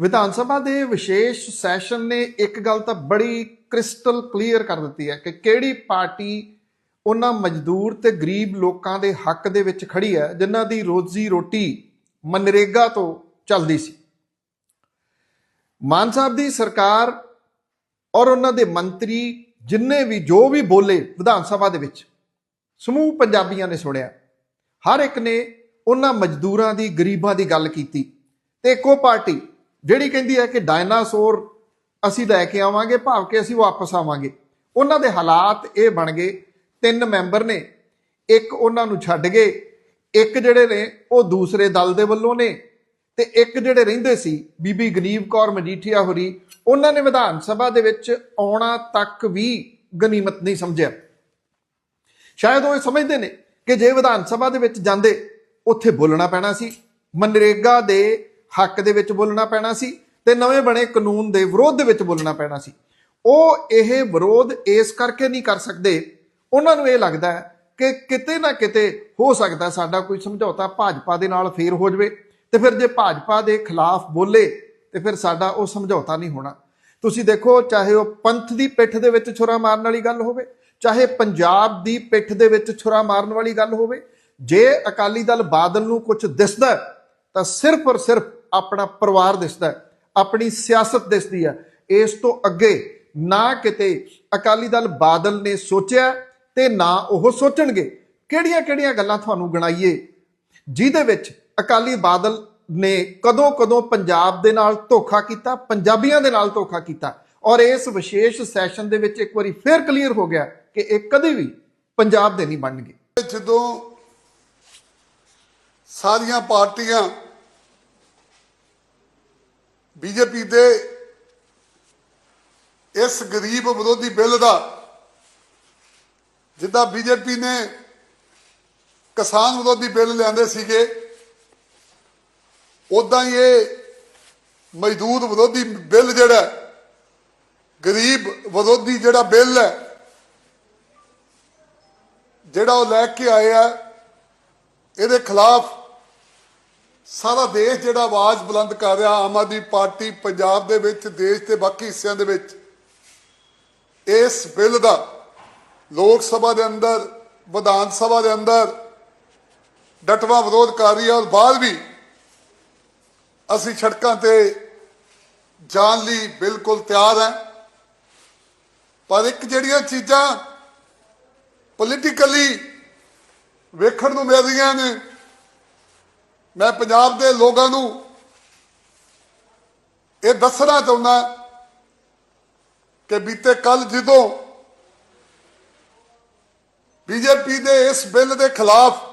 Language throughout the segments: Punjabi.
ਵਿਧਾਨ ਸਭਾ ਦੇ ਵਿਸ਼ੇਸ਼ ਸੈਸ਼ਨ ਨੇ ਇੱਕ ਗੱਲ ਤਾਂ ਬੜੀ ਕ੍ਰਿਸਟਲ ਕਲੀਅਰ ਕਰ ਦਿੱਤੀ ਹੈ ਕਿ ਕਿਹੜੀ ਪਾਰਟੀ ਉਹਨਾਂ ਮਜ਼ਦੂਰ ਤੇ ਗਰੀਬ ਲੋਕਾਂ ਦੇ ਹੱਕ ਦੇ ਵਿੱਚ ਖੜੀ ਹੈ, ਜਿਨ੍ਹਾਂ ਦੀ ਰੋਜ਼ੀ ਰੋਟੀ ਮਨਰੇਗਾ ਤੋਂ ਚੱਲਦੀ ਸੀ। ਮਾਨ ਸਾਹਿਬ ਦੀ ਸਰਕਾਰ ਔਰ ਉਹਨਾਂ ਦੇ ਮੰਤਰੀ ਜਿੰਨੇ ਵੀ, ਜੋ ਵੀ ਬੋਲੇ ਵਿਧਾਨ ਸਭਾ ਦੇ ਵਿੱਚ, ਸਮੂਹ ਪੰਜਾਬੀਆਂ ਨੇ ਸੁਣਿਆ। ਹਰ ਇੱਕ ਨੇ ਉਹਨਾਂ ਮਜ਼ਦੂਰਾਂ ਦੀ, ਗਰੀਬਾਂ ਦੀ ਗੱਲ ਕੀਤੀ ਤੇ ਇੱਕੋ ਪਾਰਟੀ ਜਿਹੜੀ ਕਹਿੰਦੀ ਹੈ ਕਿ ਡਾਇਨਾਸੌਰ ਅਸੀਂ ਲੈ ਕੇ ਆਵਾਂਗੇ, ਭਾਵ ਕਿ ਅਸੀਂ ਵਾਪਸ ਆਵਾਂਗੇ। ਉਹਨਾਂ ਦੇ ਹਾਲਾਤ ਇਹ ਬਣ ਗਏ, ਤਿੰਨ ਮੈਂਬਰ ਨੇ। ਇੱਕ ਉਹਨਾਂ ਨੂੰ ਛੱਡ ਗਏ, ਇੱਕ ਜਿਹੜੇ ਨੇ ਉਹ ਦੂਸਰੇ ਦਲ ਦੇ ਵੱਲੋਂ ਨੇ ਤੇ ਇੱਕ ਜਿਹੜੇ ਰਹਿੰਦੇ ਸੀ, ਬੀਬੀ ਗਨੀਵ ਕੌਰ ਮਜੀਠੀਆ ਹੋਰੀ, ਉਹਨਾਂ ਨੇ ਵਿਧਾਨ ਸਭਾ ਦੇ ਵਿੱਚ ਆਉਣਾ ਤੱਕ ਵੀ ਗਨੀਮਤ ਨਹੀਂ ਸਮਝਿਆ। ਸ਼ਾਇਦ ਉਹ ਇਹ ਸਮਝਦੇ ਨੇ ਕਿ ਜੇ ਵਿਧਾਨ ਸਭਾ ਦੇ ਵਿੱਚ ਜਾਂਦੇ, ਉੱਥੇ ਬੋਲਣਾ ਪੈਣਾ ਸੀ। ਮਨਰੇਗਾ ਦੇ ਹੱਕ ਦੇ ਵਿੱਚ ਬੋਲਣਾ ਪੈਣਾ ਸੀ ਤੇ ਨਵੇਂ ਬਣੇ ਕਾਨੂੰਨ ਦੇ ਵਿਰੋਧ ਦੇ ਵਿੱਚ ਬੋਲਣਾ ਪੈਣਾ ਸੀ। ਉਹ ਇਹ ਵਿਰੋਧ ਇਸ ਕਰਕੇ ਨਹੀਂ ਕਰ ਸਕਦੇ। ਉਹਨਾਂ ਨੂੰ ਇਹ ਲੱਗਦਾ ਹੈ ਕਿ ਕਿਤੇ ਨਾ ਕਿਤੇ ਹੋ ਸਕਦਾ ਸਾਡਾ ਕੋਈ ਸਮਝੌਤਾ ਭਾਜਪਾ ਦੇ ਨਾਲ ਫੇਰ ਹੋ ਜਾਵੇ ਤੇ ਫਿਰ ਜੇ ਭਾਜਪਾ ਦੇ ਖਿਲਾਫ ਬੋਲੇ ਤੇ ਫਿਰ ਸਾਡਾ ਉਹ ਸਮਝੌਤਾ ਨਹੀਂ ਹੋਣਾ। ਤੁਸੀਂ ਦੇਖੋ, ਚਾਹੇ ਉਹ ਪੰਥ ਦੀ ਪਿੱਠ ਦੇ ਵਿੱਚ ਛੁਰਾ ਮਾਰਨ ਵਾਲੀ ਗੱਲ ਹੋਵੇ, ਚਾਹੇ ਪੰਜਾਬ ਦੀ ਪਿੱਠ ਦੇ ਵਿੱਚ ਛੁਰਾ ਮਾਰਨ ਵਾਲੀ ਗੱਲ ਹੋਵੇ, ਜੇ ਅਕਾਲੀ ਦਲ ਬਾਦਲ ਨੂੰ ਕੁਝ ਦਿਸਦਾ ਤਾਂ ਸਿਰਫ ਔਰ ਸਿਰਫ ਆਪਣਾ ਪਰਿਵਾਰ ਦਿਸਦਾ ਹੈ, ਆਪਣੀ ਸਿਆਸਤ ਦਿਸਦੀ ਹੈ। ਇਸ ਤੋਂ ਅੱਗੇ ਨਾ ਕਿਤੇ ਅਕਾਲੀ ਦਲ ਬਾਦਲ ਨੇ ਸੋਚਿਆ ਤੇ ਨਾ ਉਹ ਸੋਚਣਗੇ। ਕਿਹੜੀਆਂ-ਕਿਹੜੀਆਂ ਗੱਲਾਂ ਤੁਹਾਨੂੰ ਗਣਾਈਏ? ਜਿਹਦੇ ਵਿੱਚ ਅਕਾਲੀ ਬਾਦਲ ਨੇ ਕਦੋਂ ਕਦੋਂ ਪੰਜਾਬ ਦੇ ਨਾਲ ਧੋਖਾ ਕੀਤਾ ਪੰਜਾਬੀਆਂ ਦੇ ਨਾਲ ਧੋਖਾ ਕੀਤਾ ਔਰ ਇਸ ਵਿਸ਼ੇਸ਼ ਸੈਸ਼ਨ ਦੇ ਵਿੱਚ ਇੱਕ ਵਾਰੀ ਫੇਰ ਕਲੀਅਰ ਹੋ ਗਿਆ ਕਿ ਇਹ ਕਦੇ ਵੀ ਪੰਜਾਬ ਦੇ ਨਹੀਂ ਬਣਨਗੇ। ਜਦੋਂ ਸਾਰੀਆਂ ਪਾਰਟੀਆਂ ਬੀਜੇਪੀ ਦੇ ਇਸ ਗਰੀਬ ਵਿਰੋਧੀ ਬਿੱਲ ਦਾ, ਜਿੱਦਾਂ ਬੀਜੇਪੀ ਨੇ ਕਿਸਾਨ ਵਿਰੋਧੀ ਬਿੱਲ ਲਿਆਂਦੇ ਸੀਗੇ ਉਦਾਂ ਹੀ ਇਹ ਮਜ਼ਦੂਰ ਵਿਰੋਧੀ ਬਿੱਲ ਜਿਹੜਾ, ਗਰੀਬ ਵਿਰੋਧੀ ਜਿਹੜਾ ਬਿੱਲ ਹੈ, ਜਿਹੜਾ ਉਹ ਲੈ ਕੇ ਆਇਆ ਇਹਦੇ ਖਿਲਾਫ ਸਾਰਾ ਦੇਸ਼ ਜਿਹੜਾ ਆਵਾਜ਼ ਬੁਲੰਦ ਕਰ ਰਿਹਾ, ਆਮ ਆਦਮੀ ਪਾਰਟੀ ਪੰਜਾਬ ਦੇ ਵਿੱਚ, ਦੇਸ਼ ਦੇ ਬਾਕੀ ਹਿੱਸਿਆਂ ਦੇ ਵਿੱਚ, ਇਸ ਬਿੱਲ ਦਾ ਲੋਕ ਸਭਾ ਦੇ ਅੰਦਰ, ਵਿਧਾਨ ਸਭਾ ਦੇ ਅੰਦਰ ਡਟਵਾ ਵਿਰੋਧ ਕਰ ਰਹੀ ਹੈ ਔਰ ਬਾਅਦ ਵੀ ਅਸੀਂ ਸੜਕਾਂ ਤੇ ਜਾਣ ਲਈ ਬਿਲਕੁਲ ਤਿਆਰ ਹਾਂ। ਪਰ ਇੱਕ ਜਿਹੜੀਆਂ ਚੀਜ਼ਾਂ ਪੋਲੀਟੀਕਲੀ ਵੇਖਣ ਨੂੰ ਮਿਲ ਰਹੀਆਂ ਨੇ ਮੈਂ ਪੰਜਾਬ ਦੇ ਲੋਕਾਂ ਨੂੰ ਇਹ ਦੱਸਣਾ ਚਾਹੁੰਦਾ ਕਿ ਬੀਤੇ ਕੱਲ ਜਦੋਂ ਬੀਜੇਪੀ ਦੇ ਇਸ ਬਿੱਲ ਦੇ ਖਿਲਾਫ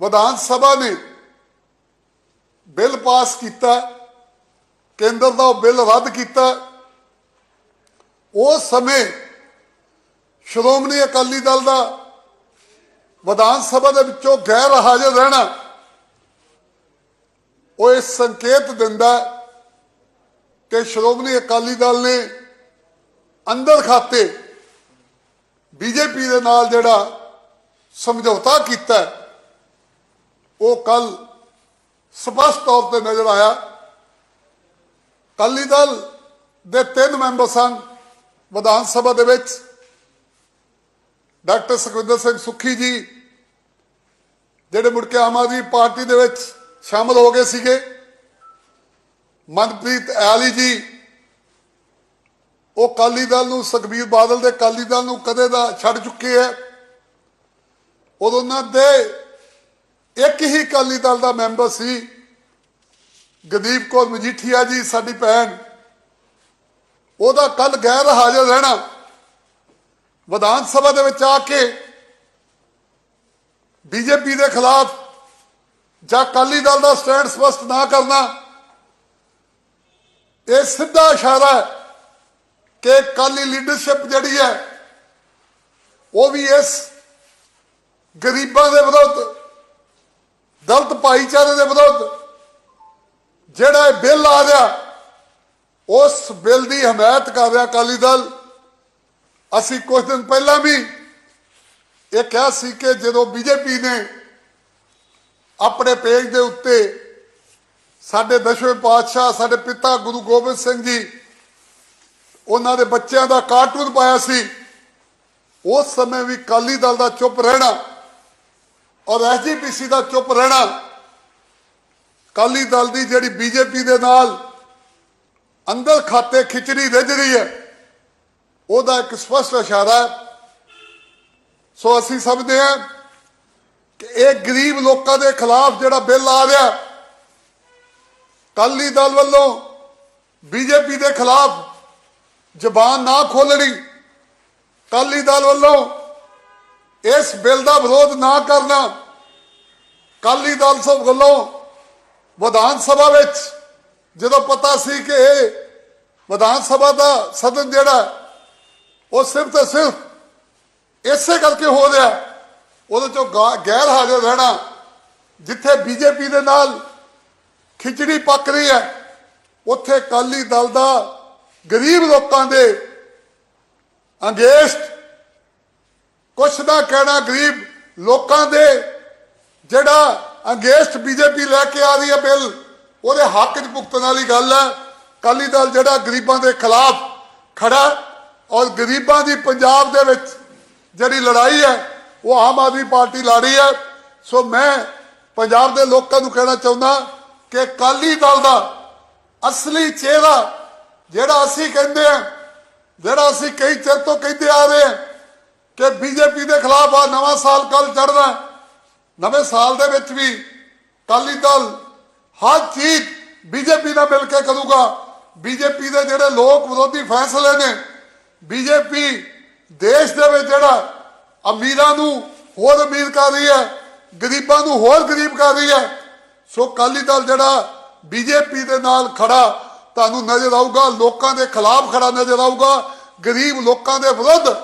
ਵਿਧਾਨ ਸਭਾ ਨੇ ਬਿੱਲ ਪਾਸ ਕੀਤਾ, ਕੇਂਦਰ ਦਾ ਉਹ ਬਿੱਲ ਰੱਦ ਕੀਤਾ, ਉਸ ਸਮੇਂ ਸ਼੍ਰੋਮਣੀ ਅਕਾਲੀ ਦਲ ਦਾ ਵਿਧਾਨ ਸਭਾ ਦੇ ਵਿੱਚੋਂ ਗੈਰ ਹਾਜ਼ਰ ਰਹਿਣਾ ਉਹ ਇਹ ਸੰਕੇਤ ਦਿੰਦਾ ਕਿ ਸ਼੍ਰੋਮਣੀ ਅਕਾਲੀ ਦਲ ਨੇ ਅੰਦਰ ਖਾਤੇ ਬੀਜੇਪੀ ਦੇ ਨਾਲ ਜਿਹੜਾ ਸਮਝੌਤਾ ਕੀਤਾ ਉਹ ਕੱਲ ਸਪਸ਼ਟ ਤੌਰ ਤੇ ਨਜ਼ਰ ਆਇਆ। ਅਕਾਲੀ ਦਲ ਦੇ ਤਿੰਨ ਮੈਂਬਰ ਸਨ ਵਿਧਾਨ ਸਭਾ ਦੇ ਵਿੱਚ। ਡਾਕਟਰ ਸੁਖਵਿੰਦਰ ਸਿੰਘ ਸੁੱਖੀ ਜੀ, ਜਿਹੜੇ ਮੁੜ ਕੇ ਆਮ ਆਦਮੀ ਪਾਰਟੀ ਦੇ ਵਿੱਚ ਸ਼ਾਮਲ ਹੋ ਗਏ ਸੀਗੇ। ਮਨਪ੍ਰੀਤ ਐਲੀ ਜੀ, ਉਹ ਕਾਲੀ ਦਲ ਨੂੰ, ਸੁਖਬੀਰ ਬਾਦਲ ਦੇ ਕਾਲੀ ਦਲ ਨੂੰ ਕਦੇ ਦਾ ਛੱਡ ਚੁੱਕੇ ਹੈ ਔਰ ਉਹਨਾਂ ਦੇ ਇੱਕ ਹੀ ਕਾਲੀ ਦਲ ਦਾ ਮੈਂਬਰ ਸੀ ਗਦੀਪ ਕੌਰ ਮਜੀਠੀਆ ਜੀ, ਸਾਡੀ ਭੈਣ। ਉਹਦਾ ਕੱਲ ਗੈਰ ਹਾਜ਼ਰ ਰਹਿਣਾ। ਵਿਧਾਨ ਸਭਾ ਦੇ ਵਿੱਚ ਆ ਕੇ ਬੀਜੇਪੀ ਦੇ ਖਿਲਾਫ ਜਾਂ ਅਕਾਲੀ ਦਲ ਦਾ ਸਟੈਂਡ ਸਪਸ਼ਟ ਨਾ ਕਰਨਾ, ਇਹ ਸਿੱਧਾ ਇਸ਼ਾਰਾ ਹੈ ਕਿ ਅਕਾਲੀ ਲੀਡਰਸ਼ਿਪ ਜਿਹੜੀ ਹੈ, ਉਹ ਵੀ ਇਸ ਗਰੀਬਾਂ ਦੇ ਵਿਰੁੱਧ, ਦਲਤ ਭਾਈਚਾਰੇ ਦੇ ਵਿਰੁੱਧ ਜਿਹੜਾ ਇਹ ਬਿੱਲ ਆ ਰਿਹਾ, ਉਸ ਬਿੱਲ ਦੀ ਹਮਾਇਤ ਕਰ ਰਿਹਾ ਅਕਾਲੀ ਦਲ। ਅਸੀਂ ਕੁਝ ਦਿਨ ਪਹਿਲਾਂ ਵੀ ਇਹ ਕਿਹਾ ਸੀ ਕਿ ਜਦੋਂ ਬੀਜੇਪੀ ਨੇ ਆਪਣੇ ਪੇਜ ਦੇ ਉੱਤੇ ਸਾਡੇ ਦਸ਼ਵੇਂ ਪਾਤਸ਼ਾਹ, ਸਾਡੇ ਪਿਤਾ ਗੁਰੂ ਗੋਬਿੰਦ ਸਿੰਘ ਜੀ, ਉਹਨਾਂ ਦੇ ਬੱਚਿਆਂ ਦਾ ਕਾਰਟੂਨ ਪਾਇਆ ਸੀ। ਉਸ ਸਮੇਂ ਵੀ ਕਾਲੀ ਦਲ ਦਾ ਚੁੱਪ ਰਹਿਣਾ ਔਰ ਐਸਜੀਪੀਸੀ ਦਾ ਚੁੱਪ ਰਹਿਣਾ ਕਾਲੀ ਦਲ ਦੀ ਜਿਹੜੀ ਬੀਜੇਪੀ ਦੇ ਨਾਲ ਅੰਦਰ ਖਾਤੇ ਖਿਚੜੀ ਰਿੱਝ ਰਹੀ ਹੈ, ਉਹਦਾ ਇੱਕ ਸਪਸ਼ਟ ਇਸ਼ਾਰਾ ਹੈ। ਸੋ ਅਸੀਂ ਸਮਝਦੇ ਹਾਂ ਕਿ ਇਹ ਗਰੀਬ ਲੋਕਾਂ ਦੇ ਖਿਲਾਫ ਜਿਹੜਾ ਬਿੱਲ ਆ ਰਿਹਾ ਕਾਲੀ ਦਲ ਵੱਲੋਂ ਬੀਜੇਪੀ ਦੇ ਖਿਲਾਫ ਜ਼ਬਾਨ ਨਾ ਖੋਲਣੀ ਕਾਲੀ ਦਲ ਵੱਲੋਂ ਇਸ ਬਿੱਲ ਦਾ ਵਿਰੋਧ ਨਾ ਕਰਨਾ ਕਾਲੀ ਦਲ ਸਭ ਵੱਲੋਂ ਵਿਧਾਨ ਸਭਾ ਵਿੱਚ ਜਦੋਂ ਪਤਾ ਸੀ ਕਿ ਇਹ ਵਿਧਾਨ ਸਭਾ ਦਾ ਸਦਨ ਜਿਹੜਾ, ਉਹ ਸਿਰਫ ਤੇ ਸਿਰਫ ਇਸੇ ਕਰਕੇ ਹੋ ਰਿਹਾ। ਉਹਦੇ ਚੋਂ ਗਾ- ਗੈਰ ਹਾਜ਼ਰ ਰਹਿਣਾ, ਜਿੱਥੇ ਬੀਜੇਪੀ ਦੇ ਨਾਲ ਖਿਚੜੀ ਪੱਕ ਰਹੀ ਹੈ, ਉੱਥੇ ਕਾਲੀ ਦਲ ਦਾ ਗਰੀਬ ਲੋਕਾਂ ਦੇ ਅੰਗੇਸ਼ਟ, ਕੁਛ ਨਾ ਕਹਿਣਾ ਗਰੀਬ ਲੋਕਾਂ ਦੇ, ਜਿਹੜਾ ਅੰਗੇਸ਼ਟ ਬੀਜੇਪੀ ਲੈ ਕੇ ਆ ਰਹੀ ਹੈ ਬਿੱਲ, ਉਹਦੇ ਹੱਕ 'ਚ ਭੁਗਤਣ ਵਾਲੀ ਗੱਲ ਹੈ। ਕਾਲੀ ਦਲ ਜਿਹੜਾ ਗਰੀਬਾਂ ਦੇ ਖਿਲਾਫ ਖੜਾ ਔਰ ਗਰੀਬਾਂ ਦੀ ਪੰਜਾਬ ਦੇ ਵਿੱਚ ਜਿਹੜੀ ਲੜਾਈ ਹੈ ਉਹ ਆਮ ਆਦਮੀ ਪਾਰਟੀ ਲੜ ਰਹੀ ਹੈ। ਸੋ ਮੈਂ ਪੰਜਾਬ ਦੇ ਲੋਕਾਂ ਨੂੰ ਕਹਿਣਾ ਚਾਹੁੰਦਾ ਕਿ ਕਾਲੀ ਦਲ ਦਾ ਅਸਲੀ ਚਿਹਰਾ ਜਿਹੜਾ ਅਸੀਂ ਕਹਿੰਦੇ ਆ ਜਿਹੜਾ ਅਸੀਂ ਕਈ ਚਿਰ ਤੋਂ ਕਹਿੰਦੇ ਆ ਰਹੇ ਹਾਂ ਕਿ ਬੀਜੇਪੀ ਦੇ ਖਿਲਾਫ ਆ, ਨਵਾਂ ਸਾਲ ਕੱਲ ਚੜ੍ਹਦਾ ਨਵੇਂ ਸਾਲ ਦੇ ਵਿੱਚ ਵੀ ਕਾਲੀ ਦਲ ਹਰ ਚੀਜ਼ ਬੀਜੇਪੀ ਨਾਲ ਮਿਲ ਕੇ ਕਰੂਗਾ। ਬੀਜੇਪੀ ਦੇ ਜਿਹੜੇ ਲੋਕ ਵਿਰੋਧੀ ਫੈਸਲੇ ਨੇ, ਬੀਜੇਪੀ ਦੇਸ਼ ਦੇ ਵਿੱਚ ਜਿਹੜਾ ਅਮੀਰਾਂ ਨੂੰ ਹੋਰ ਅਮੀਰ ਕਰ ਰਹੀ ਹੈ, ਗਰੀਬਾਂ ਨੂੰ ਹੋਰ ਗਰੀਬ ਕਰ ਰਹੀ ਹੈ। ਸੋ ਕਾਲੀ ਦਲ ਜਿਹੜਾ ਬੀਜੇਪੀ ਦੇ ਨਾਲ ਖੜਾ, ਤੁਹਾਨੂੰ ਨਜ਼ਰ ਆਊਗਾ, ਲੋਕਾਂ ਦੇ ਖਿਲਾਫ ਖੜਾ ਨਜ਼ਰ ਆਊਗਾ, ਗਰੀਬ ਲੋਕਾਂ ਦੇ ਵਿਰੁੱਧ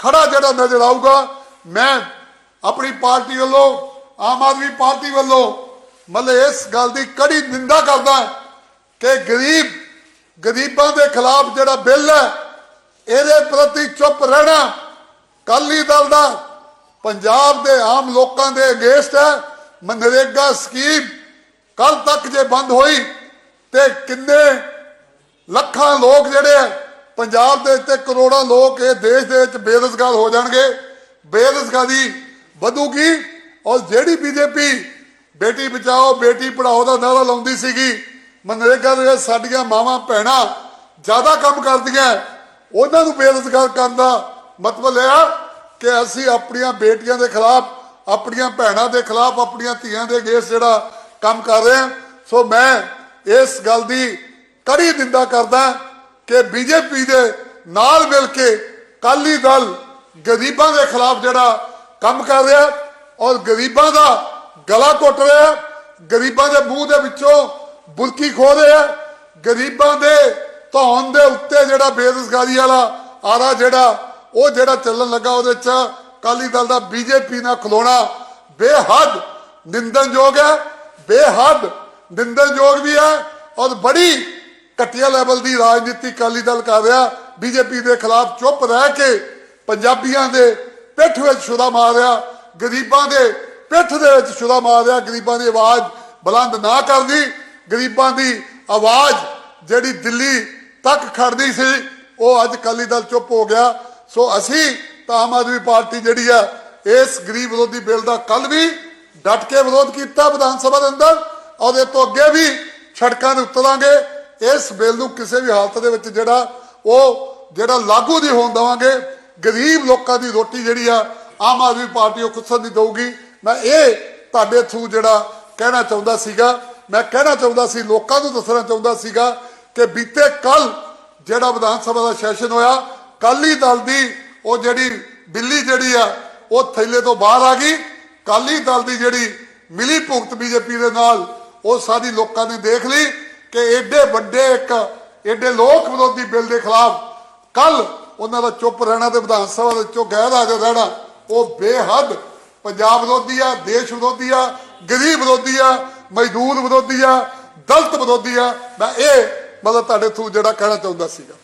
ਖੜਾ ਜਿਹੜਾ ਨਜ਼ਰ ਆਊਗਾ। ਮੈਂ ਆਪਣੀ ਪਾਰਟੀ ਵੱਲੋਂ, ਆਮ ਆਦਮੀ ਪਾਰਟੀ ਵੱਲੋਂ ਮਤਲਬ ਇਸ ਗੱਲ ਦੀ ਕੜੀ ਨਿੰਦਾ ਕਰਦਾ ਕਿ ਗਰੀਬ, ਗਰੀਬਾਂ ਦੇ ਖਿਲਾਫ ਜਿਹੜਾ ਬਿੱਲ ਹੈ, ਇਹਦੇ ਪ੍ਰਤੀ ਚੁੱਪ ਰਹਿਣਾ ਕਾਲੀ ਦਲ ਦਾ ਪੰਜਾਬ ਦੇ ਆਮ ਲੋਕਾਂ ਦੇ ਅਗੇਂਸਟ ਹੈ। ਮਨਰੇਗਾ ਸਕੀਮ ਕੱਲ ਤੱਕ ਜੇ ਬੰਦ ਹੋਈ ਤੇ ਕਿੰਨੇ ਲੱਖਾਂ ਲੋਕ ਜਿਹੜੇ ਆ, ਪੰਜਾਬ ਦੇ ਤੇ ਕਰੋੜਾਂ ਲੋਕ ਇਹ ਦੇਸ਼ ਦੇ ਵਿੱਚ ਬੇਰੁਜ਼ਗਾਰ ਹੋ ਜਾਣਗੇ। ਬੇਰੁਜ਼ਗਾਰੀ ਵਧੂਗੀ ਔਰ ਜਿਹੜੀ ਬੀਜੇਪੀ ਬੇਟੀ ਬਚਾਓ ਬੇਟੀ ਪੜਾਓ ਦਾ ਨਾਰਾ ਲਾਉਂਦੀ ਸੀਗੀ ਮਨਰੇਗਾ ਦੇ ਵਿੱਚ ਸਾਡੀਆਂ ਮਾਵਾਂ ਭੈਣਾਂ ਜ਼ਿਆਦਾ ਕੰਮ ਕਰਦੀਆਂ ਉਹਨਾਂ ਨੂੰ ਬੇਰੁਜ਼ਗਾਰ ਕਰਨ ਦਾ ਮਤਲਬ ਇਹ ਆ ਕਿ ਅਸੀਂ ਆਪਣੀਆਂ ਬੇਟੀਆਂ ਦੇ ਖਿਲਾਫ, ਆਪਣੀਆਂ ਭੈਣਾਂ ਦੇ ਖਿਲਾਫ, ਆਪਣੀਆਂ ਧੀਆਂ ਦੇ ਅਗੇਂਸਟ ਜਿਹੜਾ ਕੰਮ ਕਰ ਰਹੇ ਹਾਂ। ਸੋ ਮੈਂ ਇਸ ਗੱਲ ਦੀ ਕੜੀ ਨਿੰਦਾ ਕਰਦਾ ਕਿ ਬੀਜੇਪੀ ਦੇ ਨਾਲ ਮਿਲ ਕੇ ਕਾਲੀ ਦਲ ਗਰੀਬਾਂ ਦੇ ਖਿਲਾਫ ਜਿਹੜਾ ਕੰਮ ਕਰ ਰਿਹਾ ਔਰ ਗਰੀਬਾਂ ਦਾ ਗਲਾ ਘੁੱਟ ਰਿਹਾ ਗਰੀਬਾਂ ਦੇ ਮੂੰਹ ਦੇ ਵਿੱਚੋਂ ਬੁਰਕੀ ਖੋ ਰਿਹਾ ਗਰੀਬਾਂ ਦੇ ਧੌਣ ਦੇ ਉੱਤੇ ਜਿਹੜਾ ਬੇਰੁਜ਼ਗਾਰੀ ਵਾਲਾ ਆਰਾ ਜਿਹੜਾ ਉਹ ਜਿਹੜਾ ਚੱਲਣ ਲੱਗਾ ਉਹਦੇ ਚ ਕਾਲੀ ਦਲ ਦਾ ਬੀਜੇਪੀ ਨਾਲ ਖਲੋਣਾ ਬੇਹੱਦ ਨਿੰਦਨਯੋਗ ਹੈ, ਬੇਹੱਦ ਨਿੰਦਨਯੋਗ ਵੀ ਹੈ ਔਰ ਬੜੀ ਘਟੀਆ ਲੈਵਲ ਦੀ ਰਾਜਨੀਤੀ ਕਾਲੀ ਦਲ ਕਰ ਰਿਹਾ। ਬੀਜੇਪੀ ਦੇ ਖਿਲਾਫ ਚੁੱਪ ਰਹਿ ਕੇ ਪੰਜਾਬੀਆਂ ਦੇ ਪਿੱਠ ਵਿੱਚ ਛੁਰਾ ਮਾਰ ਰਿਹਾ, ਗਰੀਬਾਂ ਦੇ ਪਿੱਠ ਦੇ ਵਿੱਚ ਛੁਰਾ ਮਾਰ ਰਿਹਾ, ਗਰੀਬਾਂ ਦੀ ਆਵਾਜ਼ ਬੁਲੰਦ ਨਾ ਕਰਦੀ। ਗਰੀਬਾਂ ਦੀ ਆਵਾਜ਼ ਜਿਹੜੀ ਦਿੱਲੀ ਤੱਕ ਖੜਦੀ ਸੀ, ਉਹ ਅੱਜ ਕਾਲੀ ਦਲ ਚੁੱਪ ਹੋ ਗਿਆ। ਸੋ ਅਸੀਂ ਤਾਂ ਆਮ ਆਦਮੀ ਪਾਰਟੀ ਜਿਹੜੀ ਆ, ਇਸ ਗਰੀਬ ਵਿਰੋਧੀ ਬਿੱਲ ਦਾ ਕੱਲ ਵੀ ਡਟ ਕੇ ਵਿਰੋਧ ਕੀਤਾ ਵਿਧਾਨ ਸਭਾ ਦੇ ਅੰਦਰ। ਔਰ ਇਹ ਤੋਂ ਅੱਗੇ ਵੀ ਸੜਕਾਂ ਤੇ ਉਤਰਾਂਗੇ ਇਸ ਬਿੱਲ ਨੂੰ ਕਿਸੇ ਵੀ ਹਾਲਤ ਦੇ ਵਿੱਚ ਜਿਹੜਾ, ਉਹ ਜਿਹੜਾ ਲਾਗੂ ਨਹੀਂ ਹੋਣ ਦੇਵਾਂਗੇ। ਗਰੀਬ ਲੋਕਾਂ ਦੀ ਰੋਟੀ ਜਿਹੜੀ ਆ, ਆਮ ਆਦਮੀ ਪਾਰਟੀ ਉਹ ਖੁੱਸਣ ਨਹੀਂ ਦਊਗੀ। ਮੈਂ ਇਹ ਤੁਹਾਡੇ ਥਰੂ ਜਿਹੜਾ ਕਹਿਣਾ ਚਾਹੁੰਦਾ ਸੀਗਾ, ਮੈਂ ਕਹਿਣਾ ਚਾਹੁੰਦਾ ਸੀ, ਲੋਕਾਂ ਨੂੰ ਦੱਸਣਾ ਚਾਹੁੰਦਾ ਸੀਗਾ ਕਿ ਬੀਤੇ ਕੱਲ ਜਿਹੜਾ ਵਿਧਾਨ ਸਭਾ ਦਾ ਸੈਸ਼ਨ ਹੋਇਆ ਕਾਲੀ ਦਲ ਦੀ ਉਹ ਜਿਹੜੀ ਬਿੱਲੀ ਜਿਹੜੀ ਆ, ਉਹ ਥੈਲੇ ਤੋਂ ਬਾਹਰ ਆ ਗਈ। ਕਾਲੀ ਦਲ ਦੀ ਜਿਹੜੀ ਮਿਲੀ ਭੁਗਤ ਬੀਜੇਪੀ ਦੇ ਨਾਲ, ਉਹ ਸਾਰੀ ਲੋਕਾਂ ਨੇ ਦੇਖ ਲਈ ਕਿ ਐਡੇ ਵੱਡੇ ਇੱਕ ਐਡੇ ਲੋਕ ਵਿਰੋਧੀ ਬਿੱਲ ਦੇ ਖਿਲਾਫ ਕੱਲ ਉਹਨਾਂ ਦਾ ਚੁੱਪ ਰਹਿਣਾ ਤੇ ਵਿਧਾਨ ਸਭਾ ਦੇ ਚੋਂ ਗੈਰ ਹਾਜ਼ਰ ਰਹਿਣਾ, ਉਹ ਬੇਹੱਦ ਪੰਜਾਬ ਵਿਰੋਧੀ ਆ, ਦੇਸ਼ ਵਿਰੋਧੀ ਆ, ਗਰੀਬ ਵਿਰੋਧੀ ਆ, ਮਜ਼ਦੂਰ ਵਿਰੋਧੀ ਆ, ਦਲਤ ਵਿਰੋਧੀ ਆ। ਮੈਂ ਇਹ ਮਤਲਬ ਤੁਹਾਡੇ ਥਰੂ ਜਿਹੜਾ ਕਹਿਣਾ ਚਾਹੁੰਦਾ ਸੀਗਾ।